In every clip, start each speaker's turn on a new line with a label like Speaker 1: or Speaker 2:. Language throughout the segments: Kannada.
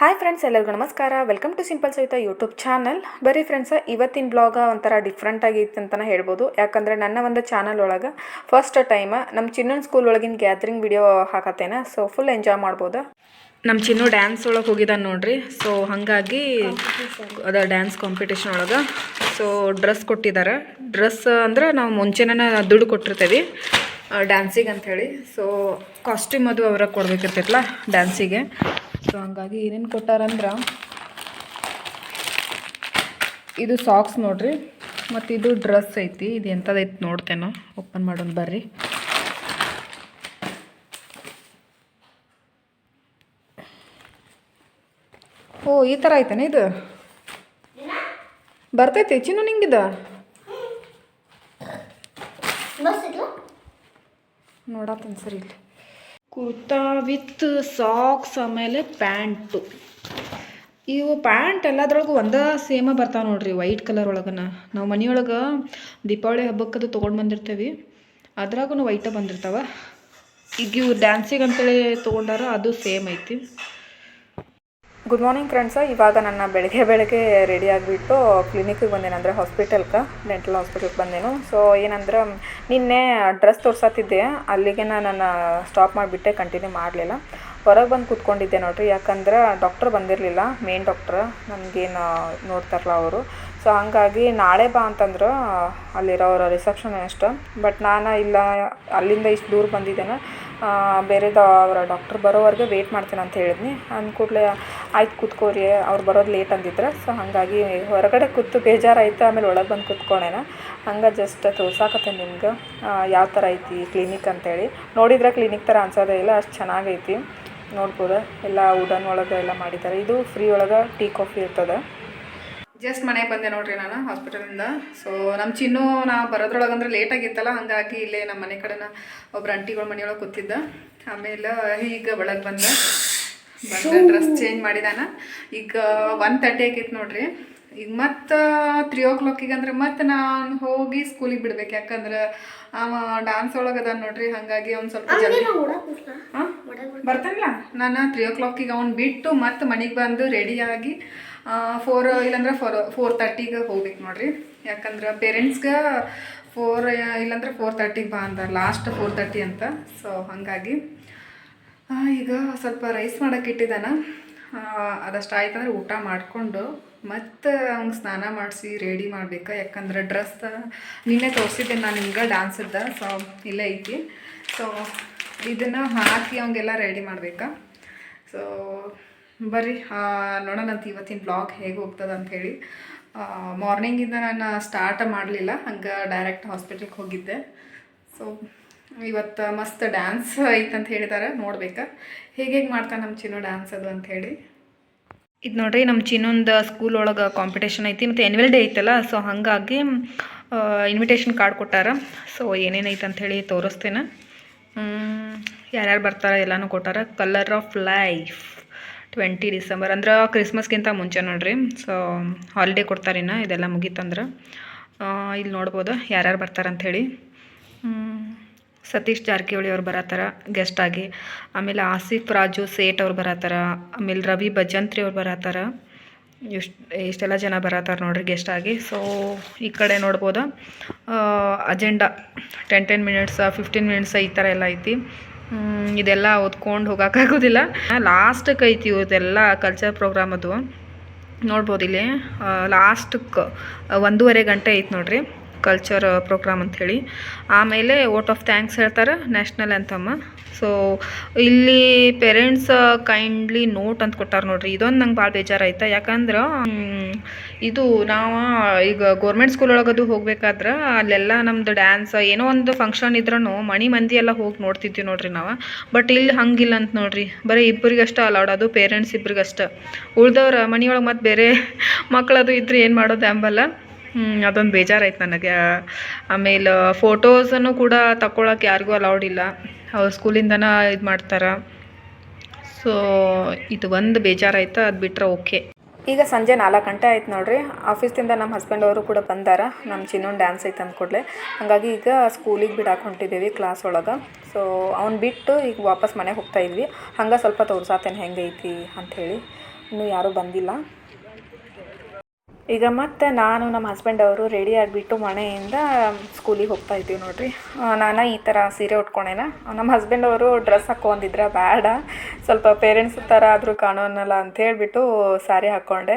Speaker 1: ಹಾಯ್ ಫ್ರೆಂಡ್ಸ್ ಎಲ್ಲರಿಗೂ ನಮಸ್ಕಾರ. ವೆಲ್ಕಮ್ ಟು ಸಿಂಪಲ್ ಸಹಿತ ಯೂಟ್ಯೂಬ್ ಚಾನಲ್ ಬರೀ ಫ್ರೆಂಡ್ಸ ಇವತ್ತಿನ ಬ್ಲಾಗ ಒಂಥರ ಡಿಫ್ರೆಂಟ್ ಆಗಿತ್ತು ಅಂತ ಹೇಳ್ಬೋದು. ಯಾಕಂದರೆ ನನ್ನ ಒಂದು ಚಾನಲ್ ಒಳಗೆ ಫಸ್ಟ್ ಟೈಮ್ ನಮ್ಮ ಚಿನ್ನನ್ ಸ್ಕೂಲ್ ಒಳಗಿನ ಗ್ಯಾದ್ರಿಂಗ್ ವಿಡಿಯೋ ಹಾಕತ್ತೇನೆ ಸೊ ಫುಲ್ ಎಂಜಾಯ್ ಮಾಡ್ಬೋದು. ನಮ್ಮ ಚಿನ್ನು ಡ್ಯಾನ್ಸ್ ಒಳಗೆ ಹೋಗಿದ್ದಾನೆ ನೋಡ್ರಿ. ಸೊ ಹಾಗಾಗಿ ಅದ ಡ್ಯಾನ್ಸ್ ಕಾಂಪಿಟೇಷನ್ ಒಳಗೆ ಸೊ ಡ್ರೆಸ್ ಕೊಟ್ಟಿದ್ದಾರೆ ಡ್ರೆಸ್ ಅಂದ್ರೆ ನಾವು ಮುಂಚೆನೇ ದುಡ್ಡು ಕೊಟ್ಟಿರ್ತೀವಿ ಡ್ಯಾನ್ಸಿಗೆ ಅಂಥೇಳಿ ಸೊ ಕಾಸ್ಟ್ಯೂಮ್ ಅದು ಅವ್ರಿಗೆ ಕೊಡ್ಬೇಕಿರ್ತೈತಲ್ಲ ಡ್ಯಾನ್ಸಿಗೆ ಸೊ ಹಂಗಾಗಿ ಏನೇನು ಕೊಟ್ಟಾರಂದ್ರೆ ಇದು ಸಾಕ್ಸ್ ನೋಡ್ರಿ ಮತ್ತು ಇದು ಡ್ರೆಸ್ ಐತಿ ಇದು ಎಂಥದೈತಿ ನೋಡ್ತೇನೋ ಓಪನ್ ಮಾಡೋಣ ಬರ್ರಿ. ಓ ಈ ಥರ ಐತೇನೆ ಇದು? ಬರ್ತೈತಿ ಚಿನ್ನು ನಿಂಗಿದ? ನೋಡತ್ತೇನೆ ಸರಿ ಇಲ್ಲಿ. ಕುರ್ತಾ ವಿತ್ ಸಾಕ್ಸ್ ಆಮೇಲೆ ಪ್ಯಾಂಟು. ಇವು ಪ್ಯಾಂಟ್ ಎಲ್ಲದ್ರೊಳಗೂ ಒಂದೇ ಸೇಮ ಬರ್ತಾವೆ ನೋಡ್ರಿ ವೈಟ್ ಕಲರ್ ಒಳಗನ. ನಾವು ಮನೆಯೊಳಗೆ ದೀಪಾವಳಿ ಹಬ್ಬಕ್ಕದು ತೊಗೊಂಡು ಬಂದಿರ್ತೇವೆ. ಅದ್ರಾಗೂ ವೈಟ ಬಂದಿರ್ತಾವ. ಈಗ ಇವು ಡ್ಯಾನ್ಸಿಗೆ ಅಂತೇಳಿ ತೊಗೊಂಡಾರ ಅದು ಸೇಮ್ ಐತಿ. ಗುಡ್ ಮಾರ್ನಿಂಗ್ ಫ್ರೆಂಡ್ಸ ಇವಾಗ ನನ್ನ ಬೆಳಗ್ಗೆ ಬೆಳಗ್ಗೆ ರೆಡಿ ಆಗಿಬಿಟ್ಟು ಕ್ಲಿನಿಕ್ಗೆ ಬಂದೇನೆ, ಅಂದರೆ ಹಾಸ್ಪಿಟಲ್ಗೆ ಡೆಂಟಲ್ ಹಾಸ್ಪಿಟಲ್ಗೆ ಬಂದೇನು. ಸೊ ಏನಂದ್ರೆ, ನಿನ್ನೆ ಡ್ರೆಸ್ ತೋರ್ಸತ್ತಿದ್ದೆ. ಅಲ್ಲಿಗೆ ನಾನು ಸ್ಟಾಪ್ ಮಾಡಿಬಿಟ್ಟೆ ಕಂಟಿನ್ಯೂ ಮಾಡಲಿಲ್ಲ. ಹೊರಗೆ ಬಂದು ಕೂತ್ಕೊಂಡಿದ್ದೆ ನೋಡ್ರಿ. ಯಾಕಂದ್ರೆ ಡಾಕ್ಟ್ರ್ ಬಂದಿರಲಿಲ್ಲ ಮೇನ್ ಡಾಕ್ಟ್ರ್ ನನಗೇನು ನೋಡ್ತಾರಲ್ಲ ಅವರು. ಸೊ ಹಂಗಾಗಿ ನಾಳೆ ಬಾ ಅಂತಂದ್ರೆ ಅಲ್ಲಿರೋರ ಅಷ್ಟು ಬಟ್ ನಾನು ಇಲ್ಲ, ಅಲ್ಲಿಂದ ಇಷ್ಟು ದೂರ ಬಂದಿದ್ದೇನೆ. ಬೇರೆದ ಅವರ ಡಾಕ್ಟ್ರ್ ಬರೋವರೆಗೆ ವೇಟ್ ಮಾಡ್ತೀನಿ ಅಂತ ಹೇಳಿದ್ನಿ. ಅಂದ ಕೂಡಲೇ ಆಯ್ತು ಕೂತ್ಕೋರಿ, ಅವ್ರು ಬರೋದು ಲೇಟ್ ಅಂದಿದ್ರು. ಸೊ ಹಾಗಾಗಿ ಹೊರಗಡೆ ಕೂತು ಬೇಜಾರಾಯ್ತು, ಆಮೇಲೆ ಒಳಗೆ ಬಂದು ಕೂತ್ಕೊಳೇನ ಹಂಗೆ ಜಸ್ಟ್ ತೋರ್ಸಾಕತ್ತೆ ನಿಮ್ಗೆ ಯಾವ ಥರ ಐತಿ ಕ್ಲಿನಿಕ್ ಅಂತೇಳಿ. ನೋಡಿದ್ರೆ ಕ್ಲಿನಿಕ್ ಥರ ಅನ್ಸೋದೇ ಇಲ್ಲ, ಅಷ್ಟು ಚೆನ್ನಾಗೈತಿ. ನೋಡ್ಬೋದು, ಎಲ್ಲ ವುಡನ್ ಒಳಗೆ ಎಲ್ಲ ಮಾಡಿದ್ದಾರೆ ಇದು ಫ್ರೀ ಒಳಗೆ ಟೀ ಕಾಫಿ ಇರ್ತದೆ. ಜಸ್ಟ್ ಮನೆಗೆ ಬಂದೆ ನೋಡ್ರಿ ನಾನು ಹಾಸ್ಪಿಟಲಿಂದ ಸೊ ನಮ್ಮ ಚಿನ್ನು ನಾ ಬರೋದ್ರೊಳಗೆ ಅಂದ್ರೆ ಲೇಟ್ ಆಗಿತ್ತಲ್ಲ ಹಾಗಾಗಿ ಇಲ್ಲೇ ನಮ್ಮ ಮನೆ ಕಡೆನ ಒಬ್ರು ಅಂಟಿಗಳ ಮನೆಯೊಳಗೆ ಕೂತಿದ್ದ. ಆಮೇಲೆ ಈಗ ಒಳಗೆ ಬಂದೆ. ಬಂದ ಡ್ರೆಸ್ ಚೇಂಜ್ ಮಾಡಿದಾನ. ಈಗ ಒನ್ ತರ್ಟಿ ಆಗಿತ್ತು ನೋಡ್ರಿ. ಈಗ ಮತ್ತೆ ತ್ರೀ ಓ ಕ್ಲಾಕಿಗೆ ಅಂದ್ರೆ ಮತ್ತೆ ನಾನು ಹೋಗಿ ಸ್ಕೂಲಿಗೆ ಬಿಡ್ಬೇಕು. ಯಾಕಂದ್ರೆ ಅವ ಡಾನ್ಸ್ ಒಳಗೆ ಅದಾನ ನೋಡ್ರಿ ಹಾಗಾಗಿ ಅವ್ನು ಸ್ವಲ್ಪ ಜಲ್ದಿ ಹಾಂ? ಬರ್ತಾನಲ್ಲ. ನಾನು ತ್ರೀ ಓ ಕ್ಲಾಕಿಗೆ ಅವ್ನು ಬಿಟ್ಟು ಮತ್ತೆ ಮನೆಗೆ ಬಂದು ರೆಡಿಯಾಗಿ ಫೋರ್ ಇಲ್ಲಾಂದ್ರೆ ಫೋರ್ ಫೋರ್ ತರ್ಟಿಗೆ ಹೋಗ್ಬೇಕು ನೋಡ್ರಿ. ಯಾಕಂದ್ರೆ ಪೇರೆಂಟ್ಸ್ಗೆ ಫೋರ್ ಇಲ್ಲಾಂದ್ರೆ ಫೋರ್ ತರ್ಟಿಗೆ ಬಾ ಅಂದ ಲಾಸ್ಟ್ ಫೋರ್ ತರ್ಟಿ ಅಂತ. ಸೊ ಹಾಗಾಗಿ ಈಗ ಸ್ವಲ್ಪ ರೈಸ್ ಮಾಡೋಕೆ ಇಟ್ಟಿದ್ದಾನ ಅದಷ್ಟು ಆಯ್ತಂದ್ರೆ ಊಟ ಮಾಡಿಕೊಂಡು ಮತ್ತೆ ಅವ್ನಿಗೆ ಸ್ನಾನ ಮಾಡಿಸಿ ರೆಡಿ ಮಾಡ್ಬೇಕು. ಯಾಕಂದ್ರೆ ಡ್ರೆಸ್ ನಿನ್ನೆ ತೋರಿಸಿದ್ದೆ ನಾನು ನಿಮ್ಗೆ ಡ್ಯಾನ್ಸದ್ದು ಸೊ ಇಲ್ಲೇ ಐತಿ. ಸೊ ಇದನ್ನು ಹಾಕಿ ಅವಂಗೆಲ್ಲ ರೆಡಿ ಮಾಡ್ಬೇಕಾ. ಸೊ ಬರ್ರಿ ನೋಡೋಣಂತ ಇವತ್ತಿನ ಬ್ಲಾಗ್ ಹೇಗೆ ಹೋಗ್ತದೆ ಅಂಥೇಳಿ ಮಾರ್ನಿಂಗಿಂದ ನಾನು ಸ್ಟಾರ್ಟ್ ಮಾಡಲಿಲ್ಲ, ಹಂಗೆ ಡೈರೆಕ್ಟ್ ಹಾಸ್ಪಿಟ್ಲಿಗೆ ಹೋಗಿದ್ದೆ. ಸೊ ಇವತ್ತು ಮಸ್ತ್ ಡ್ಯಾನ್ಸ್ ಐತಂತ ಹೇಳಿದ್ದಾರೆ ನೋಡ್ಬೇಕಾ. ಹೇಗೆ ಹೇಗೆ ಮಾಡ್ತಾನೆ ನಮ್ಮ ಚಿನ್ನೋ ಡ್ಯಾನ್ಸ್ ಅದು ಅಂಥೇಳಿ ಇದು ನೋಡ್ರಿ ನಮ್ಮ ಚಿನ್ನೊಂದು ಸ್ಕೂಲ್ ಒಳಗೆ ಕಾಂಪಿಟೇಷನ್ ಐತಿ, ಮತ್ತು ಆ್ಯನ್ಯುವಲ್ ಡೇ ಐತಲ್ಲ ಸೊ ಹಾಗಾಗಿ ಇನ್ವಿಟೇಷನ್ ಕಾರ್ಡ್ ಕೊಟ್ಟಾರ. ಸೊ ಏನೇನೈತೆ ಅಂಥೇಳಿ ತೋರಿಸ್ತೇನೆ. ಯಾರ್ಯಾರು ಬರ್ತಾರೆ ಎಲ್ಲನೂ ಕೊಟ್ಟಾರ. Colour of life twenty December ಅಂದ್ರೆ ಕ್ರಿಸ್ಮಸ್ಗಿಂತ ಮುಂಚೆ ನೋಡ್ರಿ. ಸೊ ಹಾಲಿಡೇ ಕೊಡ್ತಾರಿನ ಇದೆಲ್ಲ ಮುಗೀತಂದ್ರೆ ಇಲ್ಲಿ ನೋಡ್ಬೋದು ಯಾರ್ಯಾರು ಬರ್ತಾರೆ ಅಂಥೇಳಿ ಸತೀಶ್ ಜಾರಕಿಹೊಳಿ ಅವ್ರು ಬರತ್ತಾರ ಗೆಸ್ಟ್ ಆಗಿ. ಆಮೇಲೆ ಆಸಿಫ್ ರಾಜು ಸೇಠ್ ಅವ್ರು ಬರತ್ತಾರ, ಆಮೇಲೆ ರವಿ ಭಜಂತ್ರಿ ಅವ್ರು ಬರತ್ತಾರ. ಇಷ್ಟು ಇಷ್ಟೆಲ್ಲ ಜನ ಬರತ್ತಾರ ನೋಡ್ರಿ ಗೆಸ್ಟ್ ಆಗಿ. ಸೊ ಈ ಕಡೆ ನೋಡ್ಬೋದು. Agenda ten ten minutes fifteen minutes ಈ ಥರ ಎಲ್ಲ ಐತಿ. ಇದೆಲ್ಲ ಓದ್ಕೊಂಡು ಹೋಗೋಕ್ಕಾಗೋದಿಲ್ಲ ಲಾಸ್ಟಕ್ಕೆ ಐತಿ ಇವತ್ತೆಲ್ಲ ಕಲ್ಚರ್ ಪ್ರೋಗ್ರಾಮ್ ಅದು. ನೋಡ್ಬೋದು ಇಲ್ಲಿ ಲಾಸ್ಟಕ್ಕೆ ಒಂದೂವರೆ ಗಂಟೆ ಐತಿ ನೋಡ್ರಿ. ಕಲ್ಚರ್ ಪ್ರೋಗ್ರಾಮ್ ಅಂಥೇಳಿ. ಆಮೇಲೆ ವೋಟ್ ಆಫ್ ಥ್ಯಾಂಕ್ಸ್ ಹೇಳ್ತಾರೆ ನ್ಯಾಷನಲ್ ಅಂತಮ್ಮ ಸೊ ಇಲ್ಲಿ ಪೇರೆಂಟ್ಸ್ ಕೈಂಡ್ಲಿ ನೋಟ್ ಅಂತ ಕೊಟ್ಟಾರ ನೋಡ್ರಿ. ಇದೊಂದು ನಂಗೆ ಭಾಳ ಬೇಜಾರಾಯ್ತು. ಯಾಕಂದ್ರೆ ಇದು ನಾವು, ಈಗ ಗೌರ್ಮೆಂಟ್ ಸ್ಕೂಲ್ ಒಳಗದು ಹೋಗ್ಬೇಕಾದ್ರೆ, ಅಲ್ಲೆಲ್ಲ ನಮ್ದು ಡ್ಯಾನ್ಸ್ ಏನೋ ಒಂದು ಫಂಕ್ಷನ್ ಇದ್ರೂ ಮಣಿ ಮಂದಿ ಎಲ್ಲ ಹೋಗಿ ನೋಡ್ತಿದ್ವಿ ನೋಡ್ರಿ ನಾವು. ಬಟ್ ಇಲ್ಲಿ ಹಂಗಿಲ್ಲ ಅಂತ ನೋಡ್ರಿ. ಬರೀ ಇಬ್ಬರಿಗಷ್ಟೇ ಅಲೌಡ್ ಅದು ಪೇರೆಂಟ್ಸ್ ಇಬ್ಬರಿಗಷ್ಟೇ ಉಳ್ದವ್ರ ಮನೆಯೊಳಗೆ ಮತ್ತು ಬೇರೆ ಮಕ್ಕಳದು ಇದ್ರೆ ಏನು ಮಾಡೋದು ಅಂಬಲ್ಲ. ಅದೊಂದು ಬೇಜಾರಾಯ್ತು ನನಗೆ. ಆಮೇಲೆ ಫೋಟೋಸನ್ನು ಕೂಡ ತಗೊಳಕ್ಕೆ ಯಾರಿಗೂ ಅಲೌಡ್ ಇಲ್ಲ. ಅವ್ರು ಸ್ಕೂಲಿಂದನ ಇದು ಮಾಡ್ತಾರೆ. ಸೊ, ಇದು ಒಂದು ಬೇಜಾರಾಯ್ತು, ಅದು ಬಿಟ್ಟರೆ ಓಕೆ. ಈಗ ಸಂಜೆ ನಾಲ್ಕು ಗಂಟೆ ಆಯ್ತು ನೋಡ್ರಿ. ಆಫೀಸಿಂದ ನಮ್ಮ ಹಸ್ಬೆಂಡ್ ಅವರು ಕೂಡ ಬಂದಾರ. ನಮ್ಮ ಚಿನ್ನೊಂದು ಡ್ಯಾನ್ಸ್ ಐತೆ ಅಂದ್ಕೊಡ್ಲೆ ಹಾಗಾಗಿ ಈಗ ಸ್ಕೂಲಿಗೆ ಬಿಡಾಕೆ ಹೊಂಟಿದ್ದೀವಿ ಕ್ಲಾಸ್ ಒಳಗೆ. ಸೊ, ಅವ್ನು ಬಿಟ್ಟು ಈಗ ವಾಪಸ್ ಮನೆಗೆ ಹೋಗ್ತಾ ಇದ್ವಿ. ಹಂಗೆ ಸ್ವಲ್ಪ ತೋರ್ಸಾತೇನೆ ಹೆಂಗೈತಿ ಅಂಥೇಳಿ ಇನ್ನೂ ಯಾರೂ ಬಂದಿಲ್ಲ. ಈಗ ಮತ್ತೆ ನಾನು ನಮ್ಮ ಹಸ್ಬೆಂಡ್ ಅವರು ರೆಡಿ ಆಗಿಬಿಟ್ಟು ಮನೆಯಿಂದ ಸ್ಕೂಲಿಗೆ ಹೋಗ್ತಾ ಇದ್ದೀವಿ ನೋಡ್ರಿ. ನಾನು ಈ ಥರ ಸೀರೆ ಉಟ್ಕೊಂಡೇನ? ನಮ್ಮ ಹಸ್ಬೆಂಡ್ ಅವರು ಡ್ರೆಸ್ ಹಾಕೊಂಡಿದ್ರೆ ಬೇಡ. ಸ್ವಲ್ಪ ಪೇರೆಂಟ್ಸ್ ಥರ ಆದರೂ ಕಾಣೋನಲ್ಲ ಅಂತ ಹೇಳಿಬಿಟ್ಟು ಸ್ಯಾರಿ ಹಾಕ್ಕೊಂಡೆ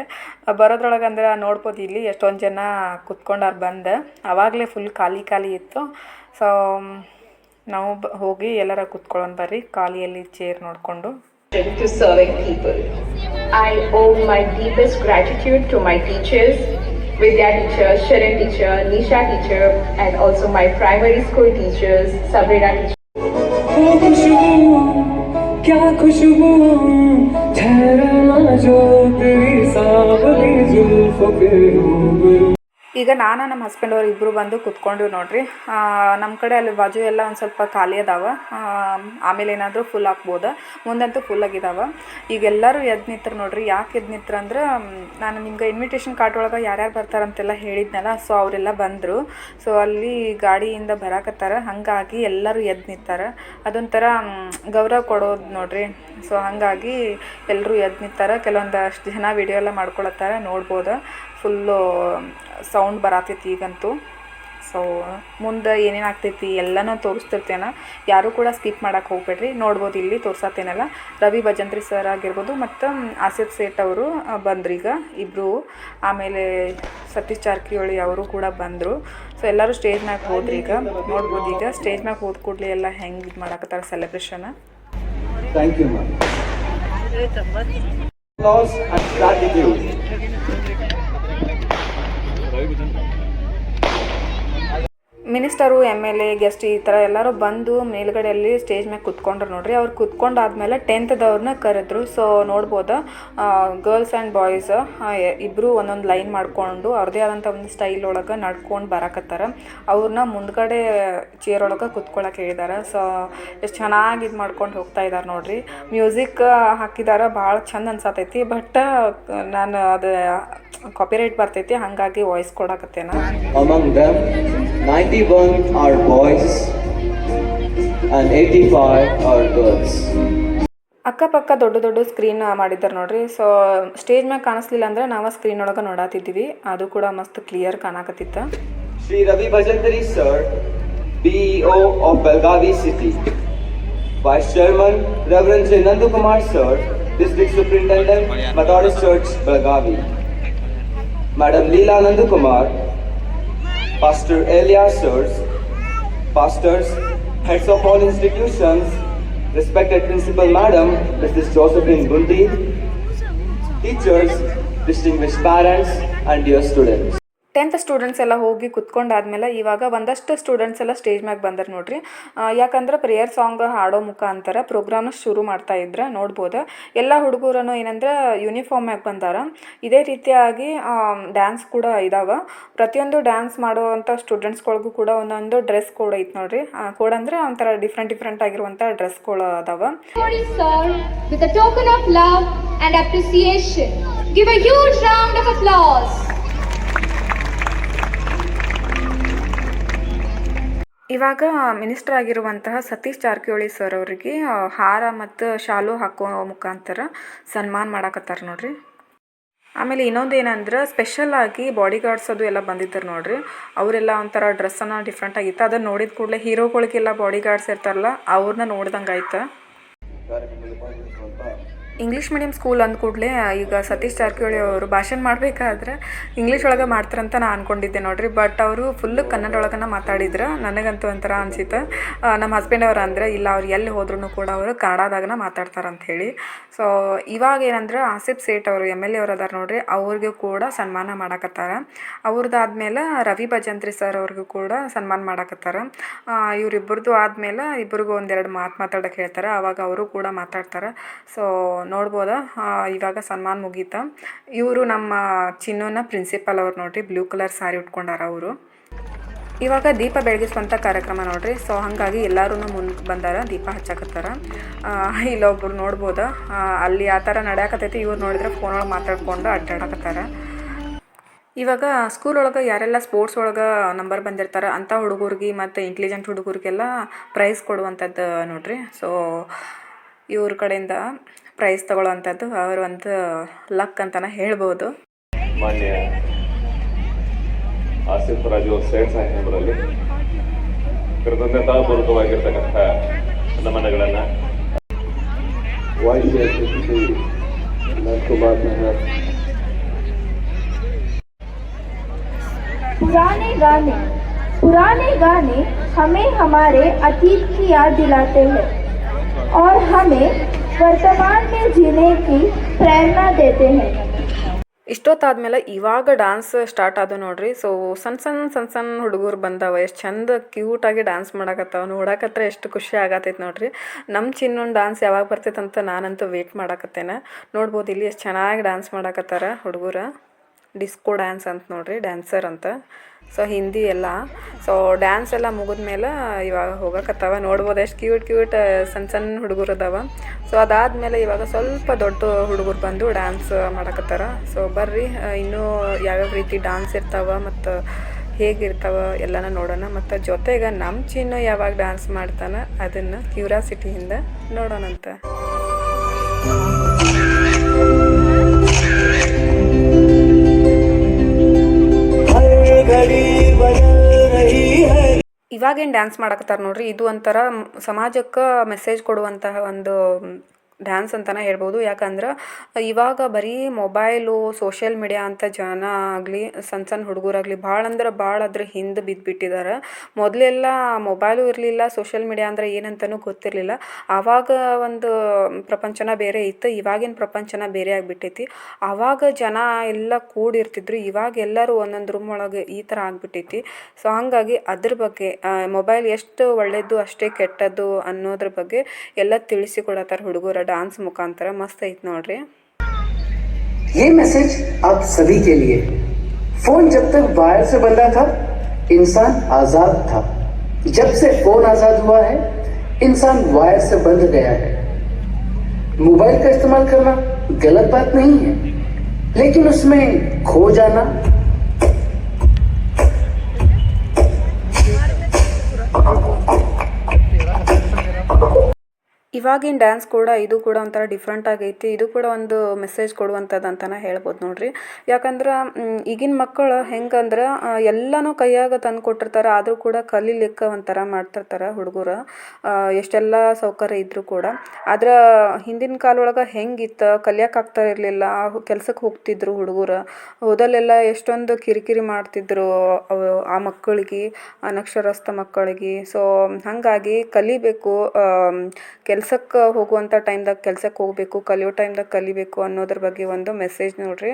Speaker 1: ಬರೋದ್ರೊಳಗೆ ಅಂದ್ರೆ ನೋಡ್ಬೋದು ಇಲ್ಲಿ ಎಷ್ಟೊಂದು ಜನ ಕುತ್ಕೊಂಡಾರ ಬಂದೆ. ಆವಾಗಲೇ ಫುಲ್ ಖಾಲಿ ಖಾಲಿ ಇತ್ತು. ಸೊ ನಾವು ಹೋಗಿ ಎಲ್ಲರ ಕುತ್ಕೊಳ್ಳೋಣ ಬರ್ರಿ. ಖಾಲಿಯಲ್ಲಿ ಚೇರ್ ನೋಡಿಕೊಂಡು.
Speaker 2: I owe my deepest gratitude to my teachers, Vidya teacher, Sharon teacher, Nisha teacher, and also my primary school teachers, Sabrina teacher.
Speaker 3: वो खुशबू क्या खुशबू ठहरा जो तेरी सावली जुल्फों के रूबरू
Speaker 1: ಈಗ ನಾನು ನಮ್ಮ ಹಸ್ಬೆಂಡ್ ಅವ್ರು ಇಬ್ಬರು ಬಂದು ಕುತ್ಕೊಂಡ್ವಿ ನೋಡ್ರಿ. ನಮ್ಮ ಕಡೆ ಅಲ್ಲಿ ಬಾಜು ಎಲ್ಲ ಒಂದು ಸ್ವಲ್ಪ ಖಾಲಿ ಅದಾವೆ. ಆಮೇಲೆ ಏನಾದರೂ ಫುಲ್ ಹಾಕ್ಬೋದು? ಮುಂದಂತೂ ಫುಲ್ ಆಗಿದಾವ. ಈಗ ಎಲ್ಲರೂ ಎದ್ದು ನಿಂತ್ರು ನೋಡ್ರಿ. ಯಾಕೆ ಎದ್ದು ನಿಂತ್ರು ಅಂದ್ರೆ ನಾನು ನಿಮ್ಗೆ ಇನ್ವಿಟೇಷನ್ ಕಾರ್ಡ್ ಒಳಗೆ ಯಾರ್ಯಾರು ಬರ್ತಾರಂತೆಲ್ಲ ಹೇಳಿದ್ನಲ್ಲ ಸೊ ಅವರೆಲ್ಲ ಬಂದರು. ಸೊ ಅಲ್ಲಿ ಗಾಡಿಯಿಂದ ಬರಾಕತ್ತಾರ. ಹಾಗಾಗಿ ಎಲ್ಲರೂ ಎದ್ದು ನಿಂತಾರ ಅದೊಂಥರ ಗೌರವ ಕೊಡೋದು ನೋಡ್ರಿ. ಸೊ ಹಾಗಾಗಿ ಎಲ್ಲರೂ ಎದ್ದು ನಿಂತಾರ ಕೆಲವೊಂದಷ್ಟು ಜನ ವಿಡಿಯೋ ಎಲ್ಲ ಮಾಡ್ಕೊಳತ್ತಾರ. ನೋಡ್ಬೋದು. ಫುಲ್ಲು ಸೌಂಡ್ ಬರತೈತಿ ಈಗಂತೂ. ಸೊ ಮುಂದೆ ಏನೇನು ಆಗ್ತೈತಿ ಎಲ್ಲನೂ ತೋರಿಸ್ತಿರ್ತೇನೆ. ಯಾರೂ ಕೂಡ ಸ್ಕಿಪ್ ಮಾಡೋಕೆ ಹೋಗ್ಬೇಡ್ರಿ. ನೋಡ್ಬೋದು ಇಲ್ಲಿ ತೋರ್ಸತ್ತೇನಲ್ಲ. ರವಿ ಭಜಂತ್ರಿ ಸರ್ ಆಗಿರ್ಬೋದು ಮತ್ತು ಆಸಿಫ್ ಸೇಠ್ ಅವರು ಬಂದ್ರು ಈಗ ಇಬ್ಬರು ಆಮೇಲೆ ಸತೀಶ್ ಜಾರಕಿಹೊಳಿ ಅವರು ಕೂಡ ಬಂದರು. ಸೊ ಎಲ್ಲರೂ ಸ್ಟೇಜ್ ಮ್ಯಾಗ ಹೋದ್ರಿ ಈಗ. ನೋಡ್ಬೋದು ಈಗ. ಸ್ಟೇಜ್ ಮ್ಯಾಗ ಹೋದ ಕೂಡಲೇ ಎಲ್ಲ ಹೆಂಗೆ ಇದು ಮಾಡಕತ್ತಾರ ಸೆಲೆಬ್ರೇಷನ್
Speaker 3: you, ma'am. ওই বুঝুন
Speaker 1: minister, M L A, guest ಈ ಥರ ಎಲ್ಲರೂ ಬಂದು ಮೇಲ್ಗಡೆಯಲ್ಲಿ ಸ್ಟೇಜ್ ಮೇಲೆ ಕುತ್ಕೊಂಡ್ರು ನೋಡ್ರಿ. ಅವ್ರು ಕುತ್ಕೊಂಡಾದ್ಮೇಲೆ ಟೆಂತ್ದವ್ರನ್ನ ಕರೆದ್ರು. ಸೊ ನೋಡ್ಬೋದು ಗರ್ಲ್ಸ್ ಆ್ಯಂಡ್ ಬಾಯ್ಸ್ ಇಬ್ಬರು ಒಂದೊಂದು ಲೈನ್ ಮಾಡಿಕೊಂಡು ಅವ್ರದ್ದೇ ಆದಂಥ ಒಂದು ಸ್ಟೈಲ್ ಒಳಗೆ ನಡ್ಕೊಂಡು ಬರಕತ್ತಾರ. ಅವ್ರನ್ನ ಮುಂದ್ಗಡೆ ಚೇರ್ ಒಳಗೆ ಕುತ್ಕೊಳಕ್ಕೆ ಹೇಳಿದ್ದಾರೆ ಸೊ ಎಷ್ಟು ಚೆನ್ನಾಗಿ ಇದು ಮಾಡ್ಕೊಂಡು ಹೋಗ್ತಾ ಇದ್ದಾರೆ ನೋಡ್ರಿ. ಮ್ಯೂಸಿಕ್ ಹಾಕಿದಾರೆ, ಭಾಳ ಚಂದ ಅನ್ಸತೈತಿ. ಬಟ್, ನಾನು ಅದು ಕಾಪಿರೈಟ್ ಬರ್ತೈತಿ. ಹಾಗಾಗಿ ವಾಯ್ಸ್ ಕೊಡಕತ್ತೇನ.
Speaker 3: 91 are boys and 85 are girls.
Speaker 1: ಅಕ್ಕಪಕ್ಕ ದೊಡ್ಡ ದೊಡ್ಡ ಸ್ಕ್ರೀನ್ ಮಾಡಿದ್ದಾರೆ ನೋಡ್ರಿ. ಸೊ ಸ್ಟೇಜ್ ಮ್ಯಾಗ ಕಾಣಿಸ್ಲಿಲ್ಲ ಅಂದ್ರೆ ನಾವ ಸ್ಕ್ರೀನ್ ಒಳಗ ನೋಡಾತಿದ್ದೀವಿ. ಅದು ಕೂಡ ಮಸ್ತ್ clear ಕಾಣಕತ್ತಿತ್ತ.
Speaker 3: Shri Ravi Bhajantri sir BEO of Belagavi city vice chairman reverend Shri Nandu Kumar sir district superintendent Methodist church Belagavi madam Leela Nandu Kumar Pastor Elia sirs, pastors, heads of all institutions, respected Principal Madam Mrs. Josephine Bundi, teachers, distinguished parents, and dear students.
Speaker 1: Tenth students ಎಲ್ಲ ಹೋಗಿ ಕುತ್ಕೊಂಡಾದ್ಮೇಲೆ ಇವಾಗ ಒಂದಷ್ಟು ಸ್ಟೂಡೆಂಟ್ಸ್ ಎಲ್ಲ ಸ್ಟೇಜ್ ಮ್ಯಾಗ ಬಂದರು ನೋಡ್ರಿ. ಯಾಕಂದ್ರೆ ಪ್ರೇಯರ್ ಸಾಂಗ್ ಹಾಡೋ ಮುಖಾಂತರ ಪ್ರೋಗ್ರಾಮ್ ಶುರು ಮಾಡ್ತಾ ಇದ್ರೆ, ನೋಡ್ಬೋದು. ಎಲ್ಲ ಹುಡುಗರನ್ನು ಏನಂದ್ರೆ ಯೂನಿಫಾರ್ಮ್ ಮ್ಯಾಗ ಬಂದಾರ. ಇದೇ ರೀತಿಯಾಗಿ ಡ್ಯಾನ್ಸ್ ಕೂಡ ಇದಾವ. ಪ್ರತಿಯೊಂದು ಡ್ಯಾನ್ಸ್ ಮಾಡುವಂಥ ಸ್ಟೂಡೆಂಟ್ಸ್ಗಳಿಗೂ ಕೂಡ ಒಂದೊಂದು ಡ್ರೆಸ್ ಕೋಡ್ ಐತೆ ನೋಡ್ರಿ. ಕೋಡ್ ಅಂದ್ರೆ ಒಂಥರ ಡಿಫ್ರೆಂಟ್ ಡಿಫ್ರೆಂಟ್ ಆಗಿರುವಂಥ ಡ್ರೆಸ್ಗಳು ಅದಾವ.
Speaker 4: With a token of love and appreciation.
Speaker 1: ಇವಾಗ ಮಿನಿಸ್ಟರ್ ಆಗಿರುವಂತಹ ಸತೀಶ್ ಜಾರಕಿಹೊಳಿ ಸರ್ ಅವರಿಗೆ ಹಾರ ಮತ್ತು ಶಾಲು ಹಾಕೋ ಮುಖಾಂತರ ಸನ್ಮಾನ ಮಾಡಾಕತ್ತಾರ ನೋಡ್ರಿ. ಆಮೇಲೆ ಇನ್ನೊಂದು ಏನಂದ್ರೆ ಸ್ಪೆಷಲ್ ಆಗಿ ಬಾಡಿ ಗಾರ್ಡ್ಸ್ ಅದು ಎಲ್ಲ ಬಂದಿದ್ದಾರೆ ನೋಡ್ರಿ. ಅವರೆಲ್ಲ ಒಂಥರ ಡ್ರೆಸ್ಸನ್ನು ಡಿಫ್ರೆಂಟ್ ಆಗಿತ್ತು ಅದನ್ನು ನೋಡಿದ ಕೂಡಲೇ ಹೀರೋಗಳಿಗೆಲ್ಲ ಬಾಡಿ ಗಾರ್ಡ್ಸ್ ಇರ್ತಾರಲ್ಲ ಅವ್ರನ್ನ ನೋಡ್ದಂಗೆ ಆಯ್ತು ಇಂಗ್ಲೀಷ್ ಮೀಡಿಯಮ್ ಸ್ಕೂಲ್ ಅಂದ ಕೂಡಲೇ, ಈಗ ಸತೀಶ್ ಜಾರಕಿಹೊಳಿ ಅವರು ಭಾಷಣ ಮಾಡಬೇಕಾದ್ರೆ ಇಂಗ್ಲೀಷ್ ಒಳಗೆ ಮಾಡ್ತಾರಂತ ನಾನು ಅಂದ್ಕೊಂಡಿದ್ದೆ ನೋಡ್ರಿ. ಬಟ್ ಅವರು ಫುಲ್ ಕನ್ನಡ ಒಳಗನ ಮಾತಾಡಿದ್ರು. ನನಗಂತೂ ಒಂಥರ ಅನ್ಸಿತ್ತು. ನಮ್ಮ ಹಸ್ಬೆಂಡ್ ಅವ್ರು ಅಂದ್ರೆ, ಇಲ್ಲ, ಅವ್ರು ಎಲ್ಲಿ ಹೋದ್ರೂ ಕೂಡ ಅವರು ಕನ್ನಡದಾಗನ ಮಾತಾಡ್ತಾರಂತ ಹೇಳಿ. ಸೊ ಇವಾಗ ಏನಂದ್ರೆ ಆಸಿಫ್ ಸೇಠ್ ಅವರು ಎಂ ಎಲ್ ಎ ಅವ್ರು ಅದಾರ ನೋಡ್ರಿ, ಅವ್ರಿಗೂ ಕೂಡ ಸನ್ಮಾನ ಮಾಡಕತ್ತಾರ. ಅವ್ರದ್ದಾದ್ಮೇಲೆ ರವಿ ಭಜಂತ್ರಿ ಸರ್ ಅವ್ರಿಗೂ ಕೂಡ ಸನ್ಮಾನ ಮಾಡಕತ್ತಾರ. ಇವರಿಬ್ಬರದು ಆದಮೇಲೆ ಇಬ್ಬರಿಗೂ ಒಂದೆರಡು ಮಾತು ಮಾತಾಡೋಕೆ ಹೇಳ್ತಾರೆ. ಅವಾಗ ಅವರು ಕೂಡ ಮಾತಾಡ್ತಾರೆ. ಸೊ ನೋಡ್ಬೋದಾ? ಇವಾಗ ಸನ್ಮಾನ ಮುಗೀತ. ಇವರು ನಮ್ಮ ಚಿನ್ನೋನ ಪ್ರಿನ್ಸಿಪಲ್ ಅವ್ರು ನೋಡ್ರಿ ಬ್ಲೂ ಕಲರ್ ಸ್ಯಾರಿ ಉಟ್ಕೊಂಡಾರ ಅವರು. ಇವಾಗ ದೀಪ ಬೆಳಗಿಸುವಂಥ ಕಾರ್ಯಕ್ರಮ ನೋಡ್ರಿ. ಸೊ ಹಾಗಾಗಿ ಎಲ್ಲರೂ ಮುಂದೆ ಬಂದಾರ, ದೀಪ ಹಚ್ಚಾಕತ್ತಾರ. ಇಲ್ಲೊಬ್ರು ನೋಡ್ಬೋದ? ಅಲ್ಲಿ ಆ ಥರ ನಡೆಯಕತ್ತೈತಿ ಇವ್ರು ನೋಡಿದ್ರೆ ಫೋನ್ ಒಳಗೆ ಮಾತಾಡ್ಕೊಂಡು ಅಡ್ಡಾಡಕತ್ತಾರ. ಇವಾಗ ಸ್ಕೂಲ್ ಒಳಗೆ ಯಾರೆಲ್ಲ ಸ್ಪೋರ್ಟ್ಸ್ ಒಳಗೆ ನಂಬರ್ ಬಂದಿರ್ತಾರೆ, ಅಂಥ ಹುಡುಗರಿಗೆ ಮತ್ತು ಇಂಟೆಲಿಜೆಂಟ್ ಹುಡುಗರಿಗೆಲ್ಲ ಪ್ರೈಸ್ ಕೊಡುವಂಥದ್ದು ನೋಡ್ರಿ. ಸೊ ಇವ್ರ ಕಡೆಯಿಂದ ಪ್ರೈಸ್ ತಗೊಳ್ಳೋವಂಥದ್ದು ಅವ್ರ ಒಂದು ಲಕ್ ಅಂತಲೇ ಹೇಳ್ಬೋದು
Speaker 5: ಮಾನ್ಯ ಆಸಿಫ್ ರಾಜು ಸೇಠ್ ಸಾಹೇಬರಲ್ಲಿ ಕೃತಜ್ಞತಾಪೂರ್ವಕವಾಗಿರ್ತಕ್ಕಂಥ ನಮನಗಳನ್ನು ವಾಯ್ಸ್ ಕುಮಾರ್ ಮೆಹರ್
Speaker 4: पुराने गाने पुराने गाने हमें हमारे अतीत की याद दिलाते हैं और हमें वर्तमान में जीने की प्रेरणा देते हैं
Speaker 1: ಇಷ್ಟೊತ್ತಾದ್ಮೇಲೆ ಇವಾಗ ಡ್ಯಾನ್ಸ್ ಸ್ಟಾರ್ಟ್ ಆದವು ನೋಡ್ರಿ ಸೊ ಸಣ್ಣ ಸಣ್ಣ ಸಣ್ಣ ಸಣ್ಣ ಹುಡುಗರು ಬಂದಾವ ಎಷ್ಟು ಚಂದ ಕ್ಯೂಟಾಗಿ ಡ್ಯಾನ್ಸ್ ಮಾಡಕತ್ತಾವ ನೋಡಕತ್ರ ಎಷ್ಟು ಖುಷಿ ಆಗತ್ತೈತೆ ನೋಡ್ರಿ ನಮ್ಮ ಚಿನ್ನೊಂದು ಡ್ಯಾನ್ಸ್ ಯಾವಾಗ ಬರ್ತೈತೆ ಅಂತ ನಾನಂತೂ ವೇಟ್ ಮಾಡಕತ್ತೇನೆ ನೋಡ್ಬೋದು ಇಲ್ಲಿ ಎಷ್ಟು ಚೆನ್ನಾಗಿ ಡ್ಯಾನ್ಸ್ ಮಾಡಕತ್ತಾರ ಹುಡುಗರು ಡಿಸ್ಕೋ ಡ್ಯಾನ್ಸ್ ಅಂತ ನೋಡ್ರಿ ಡ್ಯಾನ್ಸರ್ ಅಂತ ಸೊ ಹಿಂದಿ ಎಲ್ಲ. ಸೊ ಡ್ಯಾನ್ಸ್ ಎಲ್ಲ ಮುಗಿದ್ಮೇಲೆ ಇವಾಗ ಹೋಗಕತ್ತಾವ. ನೋಡ್ಬೋದು ಎಷ್ಟು ಕ್ಯೂಟ್ ಕ್ಯೂಟ್ ಸಣ್ಣ ಸಣ್ಣ ಹುಡುಗರು ಅದಾವ. ಸೊ ಅದಾದಮೇಲೆ ಇವಾಗ ಸ್ವಲ್ಪ ದೊಡ್ಡ ಹುಡುಗರು ಬಂದು ಡ್ಯಾನ್ಸ್ ಮಾಡಕತ್ತಾರ. ಸೊ ಬರ್ರಿ ಇನ್ನೂ ಯಾವ್ಯಾವ ರೀತಿ ಡ್ಯಾನ್ಸ್ ಇರ್ತಾವ ಮತ್ತು ಹೇಗಿರ್ತಾವ ಎಲ್ಲನ ನೋಡೋಣ. ಮತ್ತು ಜೊತೆಗೆ ನಮ್ಮ ಚಿನ್ನು ಯಾವಾಗ ಡ್ಯಾನ್ಸ್ ಮಾಡ್ತಾನೆ ಅದನ್ನು ಕ್ಯೂರಾಸಿಟಿಯಿಂದ ನೋಡೋಣಂತ. ಇವಾಗೇನು ಡ್ಯಾನ್ಸ್ ಮಾಡಕತ್ತಾರ ನೋಡ್ರಿ? ಇದು ಒಂಥರ ಸಮಾಜಕ್ಕೆ ಮೆಸೇಜ್ ಕೊಡುವಂತಹ ಒಂದು ಡ್ಯಾನ್ಸ್ ಅಂತಲೇ ಹೇಳ್ಬೋದು. ಯಾಕಂದ್ರೆ, ಇವಾಗ ಬರೀ ಮೊಬೈಲು, ಸೋಷಿಯಲ್ ಮೀಡಿಯಾ ಅಂತ ಜನ ಆಗಲಿ ಸಣ್ಣ ಸಣ್ಣ ಹುಡುಗರಾಗಲಿ, ಭಾಳ ಅಂದ್ರೆ ಭಾಳ ಅದ್ರ ಹಿಂದೆ ಬಿದ್ದುಬಿಟ್ಟಿದ್ದಾರೆ ಮೊದಲೆಲ್ಲ ಮೊಬೈಲು ಇರಲಿಲ್ಲ, ಸೋಷಿಯಲ್ ಮೀಡಿಯಾ ಅಂದರೆ ಏನಂತನೂ ಗೊತ್ತಿರಲಿಲ್ಲ. ಆವಾಗ ಒಂದು ಪ್ರಪಂಚನ ಬೇರೆ ಇತ್ತು, ಇವಾಗಿನ ಪ್ರಪಂಚನ ಬೇರೆ ಆಗಿಬಿಟ್ಟೈತಿ. ಆವಾಗ ಜನ ಎಲ್ಲ ಕೂಡಿರ್ತಿದ್ರು, ಇವಾಗ ಎಲ್ಲರೂ ಒಂದೊಂದು ರೂಮ್ ಒಳಗೆ ಈ ಥರ ಆಗಿಬಿಟ್ಟೈತಿ. ಸೊ, ಹಾಗಾಗಿ ಅದ್ರ ಬಗ್ಗೆ ಮೊಬೈಲ್ ಎಷ್ಟು ಒಳ್ಳೆಯದು ಅಷ್ಟೇ ಕೆಟ್ಟದ್ದು ಅನ್ನೋದ್ರ ಬಗ್ಗೆ ಎಲ್ಲ ತಿಳಿಸಿಕೊಡತ್ತಾರ ಹುಡುಗರ. ಡ್ಯಾನ್ಸ್ ಮುಖಾಂತರ ಮಸ್ತ್ ಐತೆ ನೋಡ್ರಿ
Speaker 6: ये मैसेज आप सभी के लिए फोन जब तक वायर से बंधा था इंसान आजाद था जब से फोन आजाद हुआ है इंसान वायर से बंध गया है मोबाइल का इस्तेमाल करना गलत बात नहीं है लेकिन उसमें खो जाना
Speaker 1: ಇವಾಗಿನ ಡ್ಯಾನ್ಸ್ ಕೂಡ ಇದು ಕೂಡ ಒಂಥರ ಡಿಫ್ರೆಂಟ್ ಆಗೈತಿ. ಇದು ಕೂಡ ಒಂದು ಮೆಸೇಜ್ ಕೊಡುವಂಥದ್ದು ಅಂತಲೇ ಹೇಳ್ಬೋದು ನೋಡಿರಿ. ಯಾಕಂದ್ರೆ ಈಗಿನ ಮಕ್ಕಳು ಹೆಂಗಂದ್ರೆ ಎಲ್ಲನೂ ಕೈಯಾಗ ತಂದು ಕೊಟ್ಟಿರ್ತಾರೆ, ಆದರೂ ಕೂಡ ಕಲೀಲಿಕ್ಕೆ ಒಂಥರ ಮಾಡ್ತಿರ್ತಾರೆ ಹುಡುಗರು. ಎಷ್ಟೆಲ್ಲ ಸೌಕರ್ಯ ಇದ್ದರೂ ಕೂಡ. ಆದ್ರೆ, ಹಿಂದಿನ ಕಾಲ ಒಳಗೆ ಹೆಂಗಿತ್ತು ಕಲಿಯಕ್ಕೆ ಆಗ್ತಾ ಇರಲಿಲ್ಲ ಕೆಲಸಕ್ಕೆ ಹೋಗ್ತಿದ್ರು ಹುಡುಗರು. ಓದಲ್ಲೆಲ್ಲ ಎಷ್ಟೊಂದು ಕಿರಿಕಿರಿ ಮಾಡ್ತಿದ್ರು ಆ ಮಕ್ಕಳಿಗೆ, ಅನಕ್ಷರಸ್ಥ ಮಕ್ಕಳಿಗೆ. ಸೊ ಹಾಗಾಗಿ ಕಲಿಬೇಕು ಕೆಲ್ಸಕ್ಕೆ ಹೋಗುವಂಥ ಟೈಮ್ದಾಗ ಕೆಲ್ಸಕ್ಕೆ ಹೋಗಬೇಕು ಕಲಿಯೋ ಟೈಮ್ದಾಗ ಕಲಿಬೇಕು ಅನ್ನೋದ್ರ ಬಗ್ಗೆ ಒಂದು ಮೆಸೇಜ್ ನೋಡ್ರಿ.